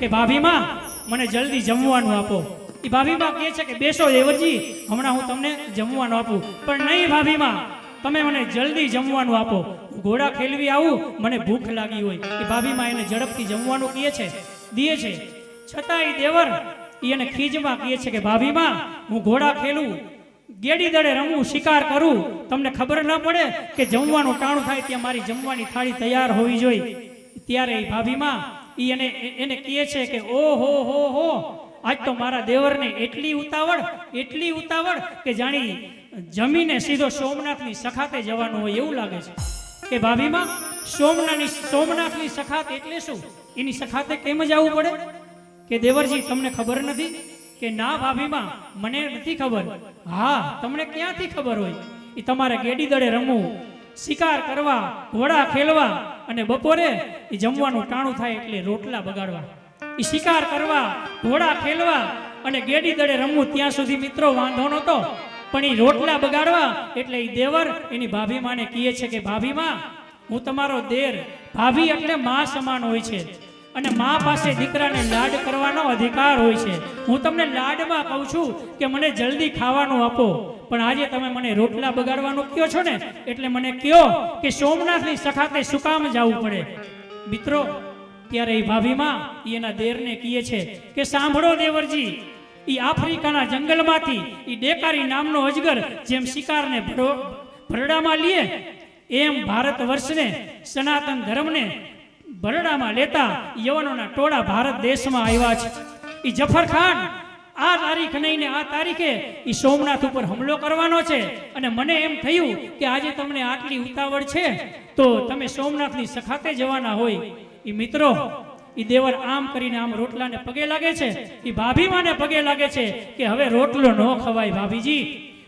કે ભાભીમાં મને જલ્દી જમવાનું આપો. એ ભાભીમાં કહે છે કે બેસો દેવરજી, હમણાં હું તમને જમવાનું આપું. પણ નહીં ભાભીમાં, તમે મને જલ્દી જમવાનું આપો. ઘોડા ખેલવી આવું, મને ભૂખ લાગી હોય. એ ભાભીમાં એને ઝડપથી જમવાનું કહે છે દીએ છે. છતાં એ દેવર એને ખીજમાં કહે છે કે ભાભીમાં, હું ઘોડા ખેલું, ગેડી દડે રમવું, શિકાર કરું. તમને ખબર ન પડે કે જમવાનું ટાણું થાય ત્યાં મારી જમવાની થાળી તૈયાર હોવી જોઈએ. ત્યારે એ ભાભીમાં એને એને કહે છે કે ઓ હો હો હો, આજ તો મારા દેવરને એટલી ઉતાવળ એટલી ઉતાવળ કે જાણી જમીને સીધો સોમનાથની સખાતે જવાનું હોય એવું લાગે છે. કે ભાભીમાં સોમનાથની સોમનાથની સખાત એટલે શું? એની સખાતે કેમ જ આવવું પડે? કે દેવરજી, તમને ખબર નથી કે ના ભાભીમાં, મને નથી ખબર. હા, તમને ક્યાંથી ખબર હોય? એ તમારે ગેડી દળે રમવું, શિકાર કરવા, ઘોડા ખેલવા અને બપોરે એ જમવાનું ટાણું થાય એટલે રોટલા બગાડવા. એ શિકાર કરવા, ઘોડા ખેલવા અને ગેડી દડે રમવું ત્યાં સુધી મિત્રો વાંધો નહોતો. પણ એ રોટલા બગાડવા એટલે એ દેવર એની ભાભીમાને કહે છે કે, ભાભીમાં, હું તમારો દેર, ભાભી એટલે મા સમાન હોય છે. અને મા પાસે દીકરાને લાડ કરવાનો અધિકાર હોય છે. હું તમને લાડમાં કહું છું કે મને જલ્દી ખાવાનું આપો. પણ આજે તમે મને રોટલા બગાડવાનું કયો છો ને? એટલે મને કયો કે સોમનાથની સખાતે શું કામ જવું પડે? મિત્રો, ત્યારે એ ભાભીમાં એના દેરને કહે છે કે સાંભળો દેવરજી એ આફ્રિકાના જંગલમાંથી એ ડેકારી નામનો અજગર જેમ શિકારને ભરો- ભરડામાં લીએ એમ ભારત વર્ષને સનાતન ધર્મને ભરડામાં લેતા યવનોના ટોળા ભારત દેશમાં આવ્યા છે. એ જફર ખાન, આ તારીખ નહીં ને આ તારીખે એ સોમનાથ ઉપર હુમલો કરવાનો છે. અને મને એમ થયું કે આજે તમને આટલી ઉતાવળ છે, તો તમે સોમનાથની સખાતે જવાના હોય. એ મિત્રો એ દેવર આમ કરીને આમ રોટલાને પગે લાગે છે એ ભાભીમાંને પગે લાગે છે કે હવે રોટલો ન ખવાય ભાભીજી.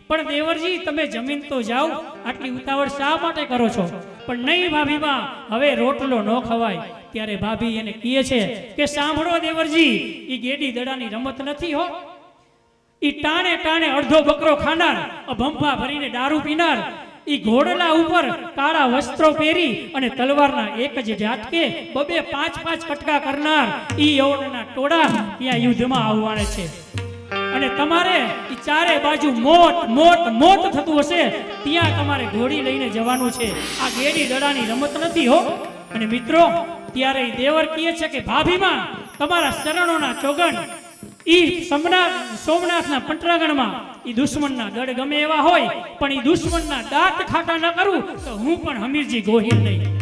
પણ દેવરજી, તમે જમીન તો જાઓ, આટલી ઉતાવળ શા માટે કરો છો? પણ નહીં ભાભીમાં હવે રોટલો ન ખવાય. ત્યારે ભાભી એને કહે છે કે સાંભળો દેવરજી એ ગેડી દડાની રમત નથી હો. ઈ ટાણે ટાણે અડધો બકરો ખાનાર ભંભા ભરીને દારૂ પીનાર. ઈ ઘોડલા ઉપર કાળા વસ્ત્રો પહેરી અને તલવારના એક જ ઝાટકે બબે પાંચ પાંચ કટકા કરનાર. ઈ યવનના ટોળા ત્યાં યુદ્ધમાં આવવાના છે. અને તમારે એ ચારે બાજુ મોત મોત મોત થતું હશે, ત્યાં તમારે ઘોડી લઈને જવાનું છે. આ ગેડી દડાની રમત નથી હો. અને મિત્રો, ત્યારે દેવર કહે છે કે, ભાભીમાં, તમારા શરણોના ચોગણ, ઈ સોમનાથ સોમનાથના પંટરાગણમાં ઈ દુશ્મનના દળ ગમે એવા હોય, પણ ઈ દુશ્મનના દાંત ખાટા ન કરું, તો હું પણ હમીરજી ગોહિલ નહીં.